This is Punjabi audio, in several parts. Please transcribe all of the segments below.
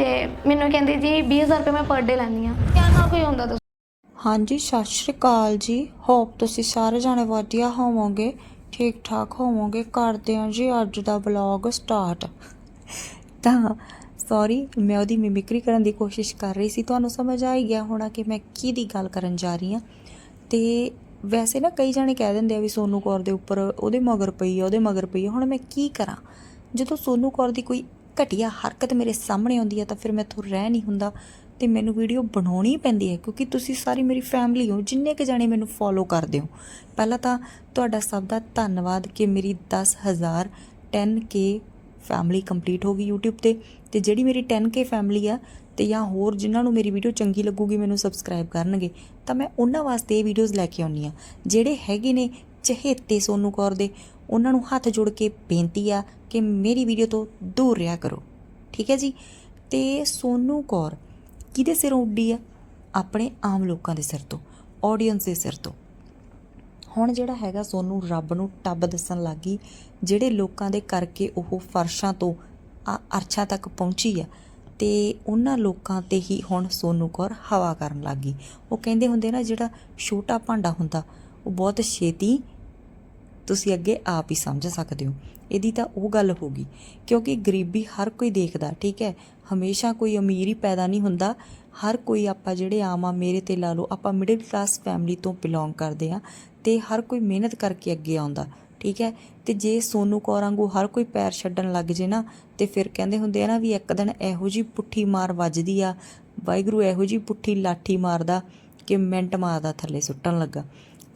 ਤੇ ਮੈਨੂੰ ਕਹਿੰਦੀ ਜੀ 20000 ਰੁਪਏ ਮੈਂ ਪਰ ਡੇ ਲੈਂਦੀ ਆ ਕਿਆ ਨਾ ਕੋਈ ਹੁੰਦਾ ਦੱਸੋ ਹਾਂਜੀ, ਸਤਿ ਸ਼੍ਰੀ ਅਕਾਲ ਜੀ। ਹੋਪ ਤੁਸੀਂ ਸਾਰੇ ਜਾਣੇ ਵਧੀਆ ਹੋਵੋਗੇ ਠੀਕ ਠਾਕ ਹੋਵੋਗੇ। ਕਰਦੇ ਹਾਂ ਜੀ ਅੱਜ ਦਾ ਵਲੌਗ ਸਟਾਰਟ ਤਾਂ ਸੌਰੀ ਮੈਂ ਉਹਦੀ ਮਿਮਿਕਰੀ ਕਰਨ ਦੀ ਕੋਸ਼ਿਸ਼ ਕਰ ਰਹੀ ਸੀ। ਤੁਹਾਨੂੰ ਸਮਝ ਆ ਹੀ ਗਿਆ ਹੋਣਾ ਕਿ ਮੈਂ ਕੀ ਦੀ ਗੱਲ ਕਰਨ ਜਾ ਰਹੀ ਹਾਂ। ਤੇ ਵੈਸੇ ਨਾ ਕਈ ਜਾਣੇ ਕਹਿ ਦਿੰਦੇ ਆ ਵੀ ਸੋਨੂ ਕੌਰ ਦੇ ਉੱਪਰ ਉਹਦੇ ਮਗਰ ਪਈ ਆ, ਉਹਦੇ ਮਗਰ ਪਈ ਆ। ਹੁਣ ਮੈਂ ਕੀ ਕਰਾਂ? ਜਦੋਂ ਸੋਨੂ ਕੌਰ ਦੀ ਕੋਈ ਘਟੀਆ ਹਰਕਤ ਮੇਰੇ ਸਾਹਮਣੇ ਆਉਂਦੀ ਹੈ ਤਾਂ ਫਿਰ ਮੈਥੋਂ ਰਹਿ ਨਹੀਂ ਹੁੰਦਾ ਤੇ ਮੈਨੂੰ ਵੀਡੀਓ ਬਣਾਉਣੀ ਪੈਂਦੀ ਹੈ ਕਿਉਂਕਿ ਤੁਸੀਂ ਸਾਰੀ ਮੇਰੀ ਫੈਮਿਲੀ ਹੋ, ਜਿੰਨੇ ਕੁ ਜਾਣੇ ਮੈਨੂੰ ਫੋਲੋ ਕਰਦੇ ਹੋ। ਪਹਿਲਾਂ ਤਾਂ ਤੁਹਾਡਾ ਸਭ ਦਾ ਧੰਨਵਾਦ ਕਿ ਮੇਰੀ 10000 10k ਫੈਮਿਲੀ ਕੰਪਲੀਟ ਹੋ ਗਈ YouTube ਤੇ ਤੇ ਜਿਹੜੀ ਮੇਰੀ 10k ਫੈਮਿਲੀ ਆ ਤੇ ਜਾਂ ਹੋਰ ਜਿਨ੍ਹਾਂ ਨੂੰ ਮੇਰੀ ਵੀਡੀਓ ਚੰਗੀ ਲੱਗੂਗੀ ਮੈਨੂੰ ਸਬਸਕ੍ਰਾਈਬ ਕਰਨਗੇ ਤਾਂ ਮੈਂ ਉਹਨਾਂ ਵਾਸਤੇ ਇਹ ਵੀਡੀਓਜ਼ ਲੈ ਕੇ ਆਉਣੀ ਆ ਜਿਹੜੇ ਹੈਗੇ ਨੇ ਚਹੇਤੇ ਸੋਨੂ ਕੌਰ ਦੇ ਉਹਨਾਂ ਨੂੰ ਹੱਥ ਜੋੜ ਕੇ ਬੇਨਤੀ ਆ ਕਿ ਮੇਰੀ ਵੀਡੀਓ ਤੋਂ ਦੂਰ ਰਿਹਾ ਕਰੋ। ਠੀਕ ਹੈ ਜੀ? ਤੇ ਸੋਨੂ ਕੌਰ ਕਿਹਦੇ ਸਿਰੋਂ ਉੱਡੀ ਆ? ਆਪਣੇ ਆਮ ਲੋਕਾਂ ਦੇ ਸਿਰ ਤੋਂ ਆਡੀਅנס ਦੇ ਸਿਰ ਤੋਂ। ਹੁਣ ਜਿਹੜਾ ਹੈਗਾ ਸੋਨੂੰ ਰੱਬ ਨੂੰ ਟੱਬ ਦੱਸਣ ਲੱਗੀ ਜਿਹੜੇ ਲੋਕਾਂ ਦੇ ਕਰਕੇ ਉਹ ਫਰਸ਼ਾਂ ਤੋਂ ਆ- ਅਰਸ਼ਾਂ ਤੱਕ ਪਹੁੰਚੀ ਆ, ਤੇ ਉਹਨਾਂ ਲੋਕਾਂ ਤੇ ਹੀ ਹੁਣ ਸੋਨੂੰ ਕੌਰ ਹਵਾ ਕਰਨ ਲੱਗੀ ਉਹ ਕਹਿੰਦੇ ਹੁੰਦੇ ਨਾ, ਜਿਹੜਾ ਛੋਟਾ ਭਾਂਡਾ ਹੁੰਦਾ, ਉਹ ਬਹੁਤ ਛੇਤੀ ਤੁਸੀਂ ਅੱਗੇ ਆਪ ਹੀ ਸਮਝ ਸਕਦੇ ਹੋ। ਇਹਦੀ ਤਾਂ ਉਹ ਗੱਲ ਹੋ ਗਈ, ਕਿਉਂਕਿ ਗਰੀਬੀ ਹਰ ਕੋਈ ਦੇਖਦਾ, ਠੀਕ ਹੈ? ਹਮੇਸ਼ਾ ਕੋਈ ਅਮੀਰ ਹੀ ਪੈਦਾ ਨਹੀਂ ਹੁੰਦਾ। ਹਰ ਕੋਈ ਆਪਾਂ ਜਿਹੜੇ ਆਮ ਆ, ਮੇਰੇ ਤੇ ਲਾ ਲਓ, ਆਪਾਂ ਮਿਡਲ ਕਲਾਸ ਫੈਮਿਲੀ ਤੋਂ ਬਿਲੋਂਗ ਕਰਦੇ ਆ ਤੇ ਹਰ ਕੋਈ ਮਿਹਨਤ ਕਰਕੇ ਅੱਗੇ ਆਉਂਦਾ, ਠੀਕ ਹੈ? ਤੇ ਜੇ ਸੋਨੂ ਕੌਰਾਂਗੂ ਹਰ ਕੋਈ ਪੈਰ ਛੱਡਣ ਲੱਗ ਜੇ ਨਾ, ਤੇ ਫਿਰ ਕਹਿੰਦੇ ਹੁੰਦੇ ਆ ਨਾ ਵੀ ਇੱਕ ਦਿਨ ਇਹੋ ਜੀ ਪੁੱਠੀ ਮਾਰ ਵੱਜਦੀ ਆ, ਵਾਹਿਗੁਰੂ ਇਹੋ ਜੀ ਪੁੱਠੀ ਲਾਠੀ ਮਾਰਦਾ ਕਿ ਮਿੰਟ ਮਾਰਦਾ ਥੱਲੇ ਸੁੱਟਣ ਲੱਗਾ।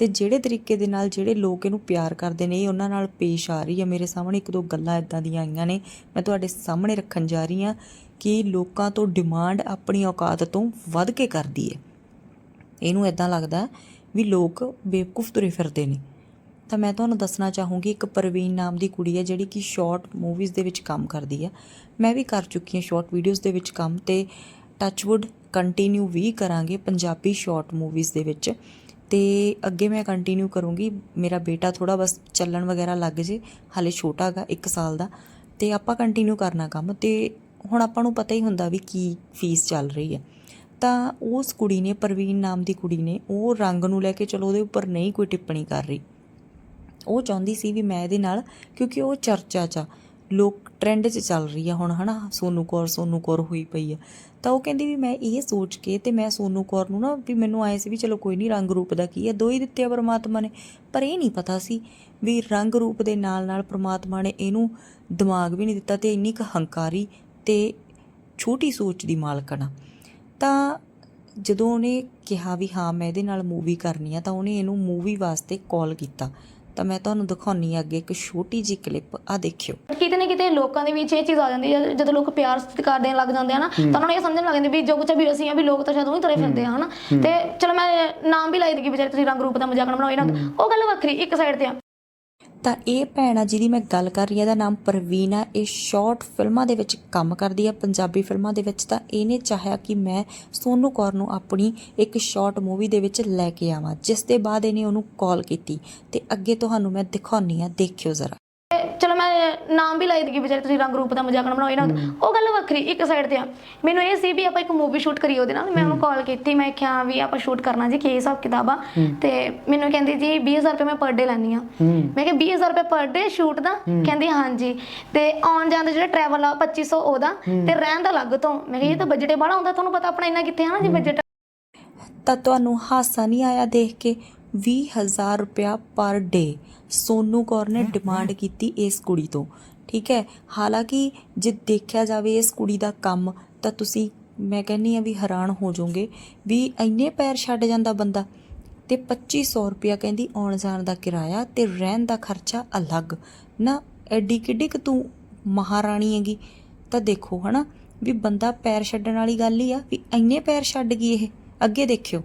ਤੇ ਜਿਹੜੇ ਤਰੀਕੇ ਦੇ ਨਾਲ ਜਿਹੜੇ ਲੋਕ ਇਹਨੂੰ ਪਿਆਰ ਕਰਦੇ ਨੇ, ਇਹ ਉਹਨਾਂ ਨਾਲ ਪੇਸ਼ ਆ ਰਹੀ ਹੈ ਮੇਰੇ ਸਾਹਮਣੇ ਇੱਕ ਦੋ ਗੱਲਾਂ ਇਦਾਂ ਦੀਆਂ ਆਈਆਂ ਨੇ। ਮੈਂ ਤੁਹਾਡੇ ਸਾਹਮਣੇ ਰੱਖਣ ਜਾ ਰਹੀ ਹਾਂ ਕਿ ਲੋਕਾਂ ਤੋਂ ਡਿਮਾਂਡ ਆਪਣੀ ਔਕਾਤ ਤੋਂ ਵੱਧ ਕੇ ਕਰਦੀ ਹੈ। ਇਹਨੂੰ ਇਦਾਂ ਲੱਗਦਾ ਵੀ ਲੋਕ ਬੇਵਕੂਫ ਤੁਰੇ ਫਿਰਦੇ ਨੇ। ਤਾਂ ਮੈਂ ਤੁਹਾਨੂੰ ਦੱਸਣਾ ਚਾਹੂੰਗੀ, ਇੱਕ ਪ੍ਰਵੀਨ ਨਾਮ ਦੀ ਕੁੜੀ ਹੈ ਜਿਹੜੀ ਕਿ ਸ਼ਾਰਟ ਮੂਵੀਜ਼ ਦੇ ਵਿੱਚ ਕੰਮ ਕਰਦੀ ਹੈ ਮੈਂ ਵੀ ਕਰ ਚੁੱਕੀ ਹਾਂ ਸ਼ਾਰਟ ਵੀਡੀਓਜ਼ ਦੇ ਵਿੱਚ ਕੰਮ ਤੇ ਟੱਚਵੁੱਡ ਕੰਟੀਨਿਊ ਵੀ ਕਰਾਂਗੇ ਪੰਜਾਬੀ ਸ਼ਾਰਟ ਮੂਵੀਜ਼ ਦੇ ਵਿੱਚ। ਤੇ ਅੱਗੇ ਮੈਂ ਕੰਟੀਨਿਊ ਕਰੂੰਗੀ। ਮੇਰਾ ਬੇਟਾ ਥੋੜਾ ਬਸ ਚੱਲਣ ਵਗੈਰਾ ਲੱਗ ਜੇ ਹਾਲੇ ਛੋਟਾ ਹੈਗਾ 1 ਸਾਲ ਦਾ। ਤੇ ਆਪਾਂ ਕੰਟੀਨਿਊ ਕਰਨਾ ਕੰਮ। ਤੇ ਹੁਣ ਆਪਾਂ ਨੂੰ ਪਤਾ ਹੀ ਹੁੰਦਾ ਵੀ ਕੀ ਫੀਸ ਚੱਲ ਰਹੀ ਹੈ ਤਾਂ ਉਸ ਕੁੜੀ ਨੇ ਪ੍ਰਵੀਨ ਨਾਮ ਦੀ ਕੁੜੀ ਨੇ ਉਹ ਰੰਗ ਨੂੰ ਲੈ ਕੇ ਚਲੋ ਉਹਦੇ ਉੱਪਰ ਨਹੀਂ ਕੋਈ ਟਿੱਪਣੀ ਕਰ ਰਹੀ। ਉਹ ਚਾਹੁੰਦੀ ਸੀ ਵੀ ਮੈਂ ਇਹਦੇ ਨਾਲ ਕਿਉਂਕਿ ਉਹ ਚਰਚਾ 'ਚ ਆ, ਲੋਕ ਟ੍ਰੈਂਡ 'ਚ ਚੱਲ ਰਹੀ ਆ ਹੁਣ, ਹਨਾ? ਸੋਨੂ ਕੌਰ ਸੋਨੂ ਕੌਰ ਹੋਈ ਪਈ ਆ। ਤਾਂ ਉਹ ਕਹਿੰਦੀ ਵੀ ਮੈਂ ਇਹ ਸੋਚ ਕੇ ਤੇ ਮੈਂ ਸੋਨੂ ਕੌਰ ਨੂੰ ਨਾ ਵੀ ਮੈਨੂੰ ਆਏ ਸੀ ਵੀ ਚਲੋ ਕੋਈ ਨਹੀਂ ਰੰਗ ਰੂਪ ਦਾ ਕੀ ਹੈ ਦੋ ਹੀ ਦਿੱਤੇ ਆ ਪਰਮਾਤਮਾ ਨੇ। ਪਰ ਇਹ ਨਹੀਂ ਪਤਾ ਸੀ ਵੀ ਰੰਗ ਰੂਪ ਦੇ ਨਾਲ ਨਾਲ ਪਰਮਾਤਮਾ ਨੇ ਇਹਨੂੰ ਦਿਮਾਗ ਵੀ ਨਹੀਂ ਦਿੱਤਾ ਤੇ ਇੰਨੀ ਕੁ ਹੰਕਾਰੀ ਤੇ ਛੋਟੀ ਸੋਚ ਦੀ ਮਾਲਕਣ ਆ ਤਾਂ ਜਦੋਂ ਉਹਨੇ ਕਿਹਾ ਵੀ ਹਾਂ, ਮੈਂ ਇਹਦੇ ਨਾਲ ਮੂਵੀ ਕਰਨੀ ਆ, ਤਾਂ ਉਹਨੇ ਇਹਨੂੰ ਮੂਵੀ ਵਾਸਤੇ ਕਾਲ ਕੀਤਾ। ਤਾਂ ਮੈਂ ਤੁਹਾਨੂੰ ਦਿਖਾਉਣੀ ਆ ਅੱਗੇ ਇੱਕ ਛੋਟੀ ਜਿਹੀ ਕਲਿੱਪ ਆ ਦੇਖਿਓ। ਕਿਤੇ ਨਾ ਕਿਤੇ ਲੋਕਾਂ ਦੇ ਵਿੱਚ ਇਹ ਚੀਜ਼ ਆ ਜਾਂਦੀ ਹੈ ਜਦੋਂ ਲੋਕ ਪਿਆਰ ਸਤਿਕਾਰ ਦੇਣ ਲੱਗ ਜਾਂਦੇ ਆ ਨਾ ਤਾਂ ਉਹਨਾਂ ਨੂੰ ਇਹ ਸਮਝਣ ਲੱਗ ਜਾਂਦੇ ਵੀ ਜੋ ਕੁਛ ਵੀ ਅਸੀਂ ਆ ਵੀ ਲੋਕ ਤਾਂ ਸ਼ਾਇਦ ਉਹੀ ਤੁਰੇ ਫਿਰਦੇ ਆ ਹਨਾ? ਤੇ ਚਲੋ ਮੈਂ ਨਾਮ ਵੀ ਲਾਈ ਦੇਗੀ ਵਿਚਾਰੇ ਤੁਸੀਂ ਰੰਗ ਰੂਪ ਦਾ ਮਜ਼ਾਕ ਨਾ ਬਣਾਓ ਇਹਨਾਂ ਦਾ। ਉਹ ਗੱਲ ਵੱਖਰੀ ਇੱਕ ਸਾਈਡ ਤੇ ਆ। ਤਾਂ ਇਹ ਭੈਣ ਆ ਜਿਹਦੀ ਮੈਂ ਗੱਲ ਕਰ ਰਹੀ ਹਾਂ, ਇਹਦਾ ਨਾਮ ਪ੍ਰਵੀਨ ਆ। ਇਹ ਸ਼ਾਰਟ ਫਿਲਮਾਂ ਦੇ ਵਿੱਚ ਕੰਮ ਕਰਦੀ ਆ, ਪੰਜਾਬੀ ਫਿਲਮਾਂ ਦੇ ਵਿੱਚ। ਤਾਂ ਇਹਨੇ ਚਾਹਿਆ ਕਿ ਮੈਂ ਸੋਨੂ ਕੌਰ ਨੂੰ ਆਪਣੀ ਇੱਕ ਸ਼ਾਰਟ ਮੂਵੀ ਦੇ ਵਿੱਚ ਲੈ ਕੇ ਆਵਾਂ, ਜਿਸ ਦੇ ਬਾਅਦ ਇਹਨੇ ਉਹਨੂੰ ਕਾਲ ਕੀਤੀ। ਤੇ ਅੱਗੇ ਤੁਹਾਨੂੰ ਮੈਂ ਦਿਖਾਉਣੀ ਆ ਦੇਖਿਓ ਜ਼ਰਾ। ਨਾਮ ਵੀ ਲਾਈ ਦੇਗੀ ਵਿਚਾਰੇ ਤੁਸੀਂ ਰੰਗ ਰੂਪ ਦਾ ਮਜ਼ਾਕ ਨਾ ਬਣਾਓ ਇਹਨਾਂ ਦਾ। ਉਹ ਗੱਲ ਵੱਖਰੀ ਇੱਕ ਸਾਈਡ ਤੇ ਆ। ਮੈਨੂੰ ਇਹ ਸੀ ਵੀ ਆਪਾਂ ਇੱਕ ਮੂਵੀ ਸ਼ੂਟ ਕਰੀਏ ਉਹਦੇ ਨਾਲ। ਮੈਂ ਉਹਨੂੰ ਕਾਲ ਕੀਤੀ ਮੈਂ ਕਿਹਾ ਵੀ ਆਪਾਂ ਸ਼ੂਟ ਕਰਨਾ ਜੀ ਕੀ ਹਿਸਾਬ ਕਿਤਾਬ ਆ? ਤੇ ਮੈਨੂੰ ਕਹਿੰਦੀ ਜੀ 20000 ਰੁਪਏ ਮੈਂ ਪਰ ਡੇ ਲੈਂਦੀ ਆ ਮੈਂ ਕਿਹਾ 20000 ਰੁਪਏ ਪਰ ਡੇ ਸ਼ੂਟ ਦਾ? ਕਹਿੰਦੀ ਹਾਂਜੀ। ਤੇ ਆਉਣ ਜਾਣ ਦਾ ਜਿਹੜਾ ਟਰੈਵਲ ਆ 2500 ਉਹਦਾ। ਤੇ ਰਹਿਣ ਦਾ ਅਲੱਗ ਤੋਂ। ਮੈਂ ਕਿਹਾ ਇਹ ਤਾਂ ਬਜਟ ਬੜਾ ਹੁੰਦਾ। ਤੁਹਾਨੂੰ ਪਤਾ ਆਪਣਾ ਇੰਨਾ ਕਿੱਥੇ ਆ ਨਾ ਜੀ ਬਜਟ ਤਾਂ ਤੁਹਾਨੂੰ ਹਾਸਾ ਨਹੀਂ ਆਇਆ ਦੇਖ ਕੇ? 20000 ਰੁਪਇਆ ਪਰ ਡੇ ਸੋਨੂ ਕੌਰ ਨੇ ਡਿਮਾਂਡ ਕੀਤੀ ਇਸ ਕੁੜੀ ਤੋਂ। ਠੀਕ ਹੈ? ਹਾਲਾਂਕਿ ਜੇ ਦੇਖਿਆ ਜਾਵੇ ਇਸ ਕੁੜੀ ਦਾ ਕੰਮ ਤਾਂ ਤੁਸੀਂ ਮੈਂ ਕਹਿੰਨੀ ਆ ਵੀ ਹੈਰਾਨ ਹੋ ਜਾਓਗੇ ਵੀ ਇੰਨੇ ਪੈਰ ਛੱਡ ਜਾਂਦਾ ਬੰਦਾ। ਤੇ 2500 ਰੁਪਇਆ ਕਹਿੰਦੀ ਆਉਣ ਜਾਣ ਦਾ ਕਿਰਾਇਆ ਤੇ ਰਹਿਣ ਦਾ ਖਰਚਾ ਅਲੱਗ। ਨਾ ਐਡੀ ਕਿੱਡੀ ਕੁ ਤੂੰ ਮਹਾਰਾਣੀ ਹੈਗੀ। ਤਾਂ ਦੇਖੋ ਹਨਾ ਵੀ ਬੰਦਾ ਪੈਰ ਛੱਡਣ ਵਾਲੀ ਗੱਲ ਹੀ ਆ ਵੀ ਇੰਨੇ ਪੈਰ ਛੱਡ ਗਈ ਇਹ। ਅੱਗੇ ਦੇਖਿਓ।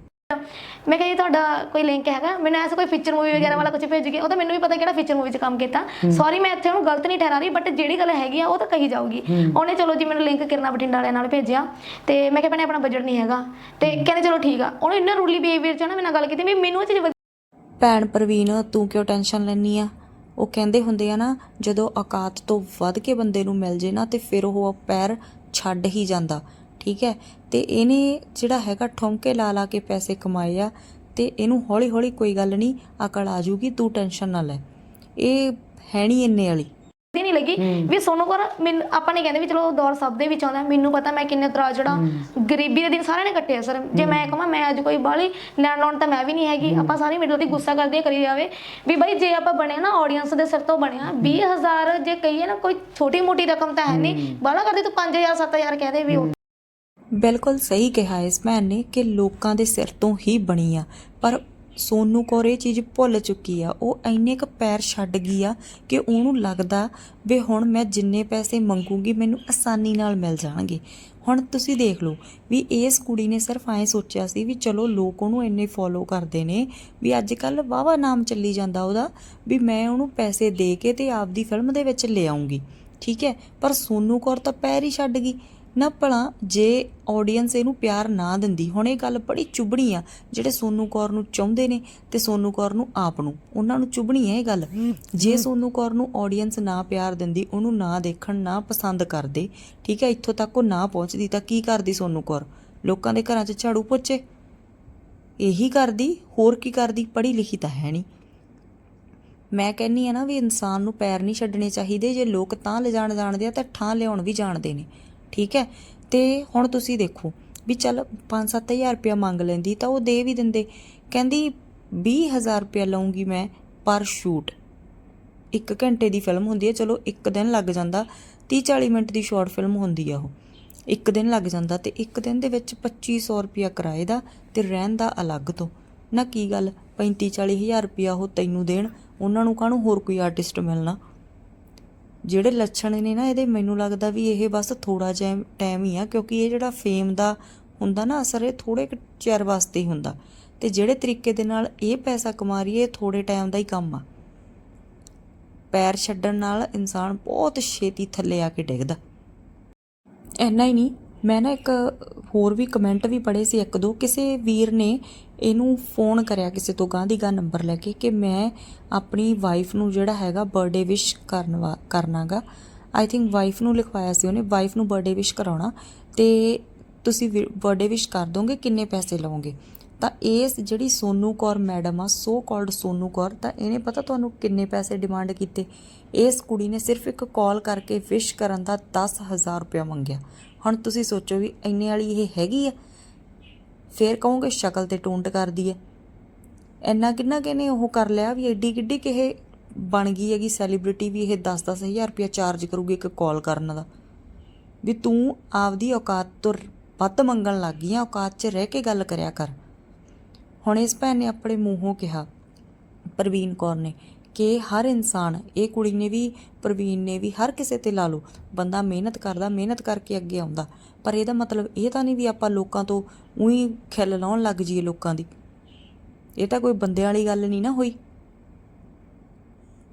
ਮੈਂ ਕਿਹਾ ਜੀ ਤੁਹਾਡਾ ਕੋਈ ਲਿੰਕ ਹੈਗਾ? ਮੈਨੂੰ ਐਸਾ ਕੋਈ ਫੀਚਰ ਮੂਵੀ ਵਗੈਰਾ ਵਾਲਾ ਕੁਝ ਭੇਜ ਕੇ ਉਹ ਤਾਂ ਮੈਨੂੰ ਵੀ ਪਤਾ ਕਿਹੜਾ ਫੀਚਰ ਮੂਵੀ 'ਚ ਕੰਮ ਕੀਤਾ। ਸੌਰੀ ਮੈਂ ਇੱਥੇ ਉਹਨੂੰ ਗਲਤ ਨਹੀਂ ਠਹਿਰਾ ਰਹੀ ਬਟ ਜਿਹੜੀ ਗੱਲ ਹੈਗੀ ਆ ਉਹ ਤਾਂ ਕਹੀ ਜਾਊਗੀ। ਉਹਨੇ ਚਲੋ ਜੀ ਮੈਨੂੰ ਲਿੰਕ ਕਿਰਨਾ ਬਠਿੰਡਾ ਵਾਲਿਆਂ ਨਾਲ ਭੇਜਿਆ। ਤੇ ਮੈਂ ਕਿਹਾ ਭੈਣੇ ਆਪਣਾ ਬਜਟ ਨਹੀਂ ਹੈਗਾ। ਤੇ ਕਹਿੰਦੇ ਚਲੋ ਠੀਕ ਆ। ਉਹਨੇ ਇੰਨਾ ਰੂਲੀ ਬਿਹੇਵੀਅਰ ਚ ਨਾ ਮੇਰੇ ਨਾਲ ਗੱਲ ਕੀਤੀ ਵੀ ਮੈਨੂੰ ਇਹ ਚੀਜ਼ ਭੈਣ ਪ੍ਰਵੀਨ ਤੂੰ ਕਿਉਂ ਟੈਨਸ਼ਨ ਲੈਣੀ ਆ? ਉਹ ਕਹਿੰਦੇ ਹੁੰਦੇ ਆ ਨਾ ਜਦੋਂ ਔਕਾਤ ਤੋਂ ਵੱਧ ਕੇ ਬੰਦੇ ਨੂੰ ਮਿਲ ਜੇ ਨਾ ਤੇ ਫਿਰ ਉਹ ਪੈਰ ਛੱਡ ਹੀ ਜਾਂਦਾ। ਠੀਕ ਹੈ? ਤੇ ਇਹਨੇ ਜਿਹੜਾ ਹੈਗਾ ਠੁਮਕੇ ਲਾ ਲਾ ਕੇ ਪੈਸੇ ਕਮਾਏ ਆ ਤੇ ਇਹਨੂੰ ਹੌਲੀ ਹੌਲੀ ਕੋਈ ਗੱਲ ਨਹੀਂ ਅਕਲ ਆ ਜੂਗੀ ਤੂੰ ਟੈਨਸ਼ਨ ਨਾ ਲੈ। ਇਹ ਹੈ ਨਹੀਂ ਇੰਨੇ ਵਾਲੀ। ਦੀ ਨਹੀਂ ਲੱਗੀ ਵੀ ਸੋਨੂੰ ਕੋਰ ਆਪਾਂ ਨੇ ਕਹਿੰਦੇ ਵੀ ਚਲੋ ਦੌਰ ਸਭ ਦੇ ਵਿੱਚ ਆਉਂਦਾ ਮੈਨੂੰ ਪਤਾ ਮੈਂ ਕਿੰਨੇ ਉਤਰਾ ਜਿਹੜਾ ਗਰੀਬੀ ਦੇ ਦਿਨ ਸਾਰਿਆਂ ਨੇ ਕੱਟੇ ਆ ਸਰ। ਜੇ ਮੈਂ ਕਹਾਂ ਮੈਂ ਅੱਜ ਕੋਈ ਬਾਲੀ ਲੈਣ ਲਾਉਣ ਤਾਂ ਮੈਂ ਵੀ ਨਹੀਂ ਹੈਗੀ। ਆਪਾਂ ਸਾਰੇ ਮਿਡਲ ਦੀ ਗੁੱਸਾ ਕਰਦੇ ਕਰੀ ਜਾਵੇ। ਵੀ ਬਾਈ ਜੇ ਆਪਾਂ ਬਣਿਆ ਨਾ ਆਡੀਅנס ਦੇ ਸਿਰ ਤੋਂ ਬਣਿਆ 20000 ਜੇ ਕਹੀਏ ਨਾ ਕੋਈ ਛੋਟੀ ਮੋਟੀ ਰਕਮ ਤਾਂ ਹੈ ਨਹੀਂ। ਬਾਲਾ ਕਰਦੇ ਤੂੰ 5000 7000 ਕਹਦੇ ਵੀ ਉਹ ਬਿਲਕੁਲ ਸਹੀ ਕਿਹਾ ਇਸ ਭੈਣ ਨੇ ਕਿ ਲੋਕਾਂ ਦੇ ਸਿਰ ਤੋਂ ਹੀ ਬਣੀ ਆ। ਪਰ ਸੋਨੂ ਕੌਰ ਇਹ ਚੀਜ਼ ਭੁੱਲ ਚੁੱਕੀ ਆ। ਉਹ ਇੰਨੇ ਕ ਪੈਰ ਛੱਡ ਗਈ ਆ ਕਿ ਉਹਨੂੰ ਲੱਗਦਾ ਵੀ ਹੁਣ ਮੈਂ ਜਿੰਨੇ ਪੈਸੇ ਮੰਗੂਗੀ, ਮੈਨੂੰ ਆਸਾਨੀ ਨਾਲ ਮਿਲ ਜਾਣਗੇ। ਹੁਣ ਤੁਸੀਂ ਦੇਖ ਲਓ ਵੀ ਇਸ ਕੁੜੀ ਨੇ ਸਿਰਫ ਐਂ ਸੋਚਿਆ ਸੀ ਵੀ ਚਲੋ ਲੋਕ ਉਹਨੂੰ ਇੰਨੇ ਫੋਲੋ ਕਰਦੇ ਨੇ ਵੀ ਅੱਜ ਕੱਲ ਵਾਵਾ ਨਾਮ ਚੱਲੀ ਜਾਂਦਾ ਉਹਦਾ ਵੀ ਮੈਂ ਉਹਨੂੰ ਪੈਸੇ ਦੇ ਕੇ ਤੇ ਆਪਦੀ ਫਿਲਮ ਦੇ ਵਿੱਚ ਲਿਆਉਂਗੀ। ਠੀਕ ਹੈ? ਪਰ ਸੋਨੂ ਕੌਰ ਤਾਂ ਪੈਰ ਹੀ ਛੱਡ ਗਈ। ਨਾ ਭਲਾ ਜੇ ਆਡੀਅנס ਇਹਨੂੰ ਪਿਆਰ ਨਾ ਦਿੰਦੀ। ਹੁਣ ਇਹ ਗੱਲ ਬੜੀ ਚੁਬਣੀ ਆ, ਜਿਹੜੇ ਸੋਨੂ ਕੌਰ ਨੂੰ ਚਾਹੁੰਦੇ ਨੇ ਤੇ ਸੋਨੂ ਕੌਰ ਨੂੰ ਆਪ ਨੂੰ। ਉਹਨਾਂ ਨੂੰ ਚੁਬਣੀ ਹੈ ਇਹ ਗੱਲ। ਜੇ ਸੋਨੂ ਕੌਰ ਨੂੰ ਆਡੀਅנס ਨਾ ਪਿਆਰ ਦਿੰਦੀ, ਉਹਨੂੰ ਨਾ ਦੇਖਣ, ਨਾ ਪਸੰਦ ਕਰਦੇ, ਠੀਕ ਹੈ ਇੱਥੋਂ ਤੱਕ ਉਹ ਨਾ ਪਹੁੰਚਦੀ, ਤਾਂ ਕੀ ਕਰਦੀ ਸੋਨੂ ਕੌਰ? ਲੋਕਾਂ ਦੇ ਘਰਾਂ 'ਚ ਝਾੜੂ ਪੋਚੇ? ਇਹੀ ਕਰਦੀ, ਹੋਰ ਕੀ ਕਰਦੀ? ਪੜ੍ਹੀ ਲਿਖੀ ਤਾਂ ਹੈ ਨਹੀਂ। ਮੈਂ ਕਹਿੰਨੀ ਆ ਨਾ ਵੀ ਇਨਸਾਨ ਨੂੰ ਪੈਰ ਨਹੀਂ ਛੱਡਣੇ ਚਾਹੀਦੇ, ਜੇ ਲੋਕ ਤਾਂ ਲਿਜਾਣ ਜਾਣਦੇ ਆ, ਤਾਂ ਠਾਂ ਲਿਆਉਣ ਵੀ ਜਾਣਦੇ ਨੇ। ਠੀਕ ਹੈ? ਤੇ ਹੁਣ ਤੁਸੀਂ ਦੇਖੋ ਵੀ ਚੱਲ 5-7000 ਰੁਪਇਆ ਮੰਗ ਲੈਂਦੀ ਤਾਂ ਉਹ ਦੇ ਵੀ ਦਿੰਦੇ। ਕਹਿੰਦੀ 20000 ਰੁਪਇਆ ਲਵਾਂਗੀ ਮੈਂ ਪਰ ਸ਼ੂਟ। ਇੱਕ ਘੰਟੇ ਦੀ ਫਿਲਮ ਹੁੰਦੀ ਹੈ, ਚਲੋ ਇੱਕ ਦਿਨ ਲੱਗ ਜਾਂਦਾ। 30-40 ਮਿੰਟ ਦੀ ਸ਼ਾਰਟ ਫਿਲਮ ਹੁੰਦੀ ਆ ਉਹ। ਇੱਕ ਦਿਨ ਲੱਗ ਜਾਂਦਾ ਤੇ ਇੱਕ ਦਿਨ ਦੇ ਵਿੱਚ 2500 ਰੁਪਇਆ ਕਿਰਾਏ ਦਾ ਤੇ ਰਹਿਣ ਦਾ ਅਲੱਗ ਤੋਂ। ਨਾ ਕੀ ਗੱਲ 35-40 ਹਜ਼ਾਰ ਰੁਪਇਆ ਉਹ ਤੈਨੂੰ ਦੇਣ, ਉਹਨਾਂ ਨੂੰ ਕਾਹਨੂੰ ਹੋਰ ਕੋਈ ਆਰਟਿਸਟ ਮਿਲਣਾ? ਜਿਹੜੇ ਲੱਛਣ ਨੇ ਨਾ, ਇਹਦੇ ਮੈਨੂੰ ਲੱਗਦਾ ਵੀ ਇਹ ਬਸ ਥੋੜਾ ਜਿਹਾ ਟਾਈਮ ਹੀ ਆ, ਕਿਉਂਕਿ ਇਹ ਜਿਹੜਾ ਫੇਮ ਦਾ ਹੁੰਦਾ ਨਾ ਅਸਰ, ਇਹ ਥੋੜੇ ਚਿਰ ਵਾਸਤੇ ਹੀ ਹੁੰਦਾ। ਤੇ ਜਿਹੜੇ ਤਰੀਕੇ ਦੇ ਨਾਲ ਇਹ ਪੈਸਾ ਕਮਾ ਰਹੀ ਹੈ, ਇਹ ਥੋੜੇ ਟਾਈਮ ਦਾ ਹੀ ਕੰਮ ਆ। ਪੈਰ ਛੱਡਣ ਨਾਲ ਇਨਸਾਨ ਬਹੁਤ ਛੇਤੀ ਥੱਲੇ ਆ ਕੇ ਡਿੱਗਦਾ। ਇੰਨਾ ਹੀ ਨਹੀਂ, ਮੈਂ ਨਾ ਇੱਕ ਹੋਰ ਵੀ ਕਮੈਂਟ ਵੀ ਪੜ੍ਹੇ ਸੀ ਇੱਕ ਦੋ, ਕਿਸੇ ਵੀਰ ਨੇ ਇਹਨੂੰ ਫੋਨ ਕਰਿਆ ਕਿਸੇ ਤੋਂ ਗਾਂ ਦੀ ਗਾਂ ਨੰਬਰ ਲੈ ਕੇ ਕਿ ਮੈਂ ਆਪਣੀ ਵਾਈਫ ਨੂੰ ਜਿਹੜਾ ਹੈਗਾ ਬਰਥਡੇ ਵਿਸ਼ ਕਰਨ ਵਾ, ਕਰਨਾਗਾ। ਆਈ ਥਿੰਕ ਵਾਈਫ ਨੂੰ ਲਿਖਵਾਇਆ ਸੀ ਉਹਨੇ ਵਾਈਫ ਨੂੰ ਬਰਥਡੇ ਵਿਸ਼ ਕਰਾਉਣਾ। ਤੇ ਤੁਸੀਂ ਬਰਥਡੇ ਵਿਸ਼ ਕਰ ਦੋਗੇ, ਕਿੰਨੇ ਪੈਸੇ ਲਵੋਗੇ? ਤਾਂ ਇਸ ਜਿਹੜੀ ਸੋਨੂ ਕੌਰ ਮੈਡਮ ਆ ਸੋ ਕਾਲਡ ਸੋਨੂ ਕੌਰ, ਤਾਂ ਇਹਨੇ ਪਤਾ ਤੁਹਾਨੂੰ ਕਿੰਨੇ ਪੈਸੇ ਡਿਮਾਂਡ ਕੀਤੇ? ਇਸ ਕੁੜੀ ਨੇ ਸਿਰਫ ਇੱਕ ਕਾਲ ਕਰਕੇ ਵਿਸ਼ ਕਰਨ ਦਾ 10000 ਰੁਪਇਆ ਮੰਗਿਆ। ਹੁਣ ਤੁਸੀਂ ਸੋਚੋ ਵੀ ਇੰਨੇ ਵਾਲੀ ਇਹ ਹੈਗੀ ਆ? ਫੇਰ ਕਹੋਗੇ ਸ਼ਕਲ ਤੇ ਟੋਂਟ ਕਰਦੀ ਹੈ ਇੰਨਾ ਕਿੰਨਾ ਕਿਨੇ ਉਹ ਕਰ ਲਿਆ ਵੀ ਐਡੀ ਕਿੱਡੀ ਕਿਹੇ ਬਣ ਗਈ ਹੈਗੀ ਸੈਲੀਬ੍ਰਿਟੀ ਵੀ ਇਹ 10-10 ਹਜ਼ਾਰ ਰੁਪਇਆ ਚਾਰਜ ਕਰੂਗੀ ਇੱਕ ਕਾਲ ਕਰਨ ਦਾ। ਵੀ ਤੂੰ ਆਪਦੀ ਔਕਾਤ ਤੋਂ ਵੱਧ ਮੰਗਣ ਲੱਗ ਗਈ ਆ, ਔਕਾਤ 'ਚ ਰਹਿ ਕੇ ਗੱਲ ਕਰਿਆ ਕਰ। ਹੁਣ ਇਸ ਭੈਣ ਨੇ ਆਪਣੇ ਮੂੰਹੋਂ ਕਿਹਾ, ਪ੍ਰਵੀਨ ਕੌਰ ਨੇ ਕਿ ਹਰ ਇਨਸਾਨ, ਇਹ ਕੁੜੀ ਨੇ ਵੀ, ਪ੍ਰਵੀਨ ਨੇ ਵੀ, ਹਰ ਕਿਸੇ ਤੇ ਲਾ ਲਓ, ਬੰਦਾ ਮਿਹਨਤ ਕਰਦਾ, ਮਿਹਨਤ ਕਰਕੇ ਅੱਗੇ ਆਉਂਦਾ। ਪਰ ਇਹਦਾ ਮਤਲਬ ਇਹ ਤਾਂ ਨਹੀਂ ਵੀ ਆਪਾਂ ਲੋਕਾਂ ਤੋਂ ਉਹੀ ਖਿੱਲ ਲਾਉਣ ਲੱਗ ਜਾਈਏ ਲੋਕਾਂ ਦੀ। ਇਹ ਤਾਂ ਕੋਈ ਬੰਦਿਆਂ ਵਾਲੀ ਗੱਲ ਨਹੀਂ ਨਾ ਹੋਈ।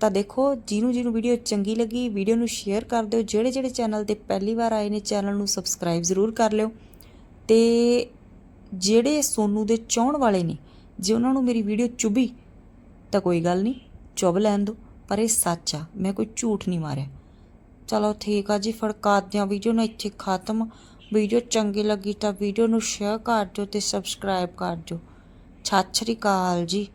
ਤਾਂ ਦੇਖੋ, ਜਿਹਨੂੰ ਜਿਹਨੂੰ ਵੀਡੀਓ ਚੰਗੀ ਲੱਗੀ, ਵੀਡੀਓ ਨੂੰ ਸ਼ੇਅਰ ਕਰ ਦਿਓ। ਜਿਹੜੇ ਜਿਹੜੇ ਚੈਨਲ ਤੇ ਪਹਿਲੀ ਵਾਰ ਆਏ ਨੇ, ਚੈਨਲ ਨੂੰ ਸਬਸਕ੍ਰਾਈਬ ਜ਼ਰੂਰ ਕਰ ਲਿਓ। ਤੇ ਜਿਹੜੇ ਸੋਨੂ ਦੇ ਚਾਹਣ ਵਾਲੇ ਨੇ, ਜੇ ਉਹਨਾਂ ਨੂੰ ਮੇਰੀ ਵੀਡੀਓ ਚੁਭੀ, ਤਾਂ ਕੋਈ ਗੱਲ ਨਹੀਂ। ਚੁੱਭ ਲੈਣ ਦੋ, ਪਰ ਇਹ ਸੱਚ ਆ, ਮੈਂ ਕੋਈ ਝੂਠ ਨਹੀਂ ਮਾਰਿਆ। ਚਲੋ ਠੀਕ ਆ ਜੀ ਫੜਕਾ ਦਿਆਂ ਵੀਡੀਓ ਨੂੰ ਇੱਥੇ ਖਤਮ। ਵੀਡੀਓ ਚੰਗੀ ਲੱਗੀ ਤਾਂ ਵੀਡੀਓ ਨੂੰ ਸ਼ੇਅਰ ਕਰ ਦਿਓ ਤੇ ਸਬਸਕ੍ਰਾਈਬ ਕਰ ਦਿਓ। ਸਤਿ ਸ਼੍ਰੀ ਅਕਾਲ ਜੀ।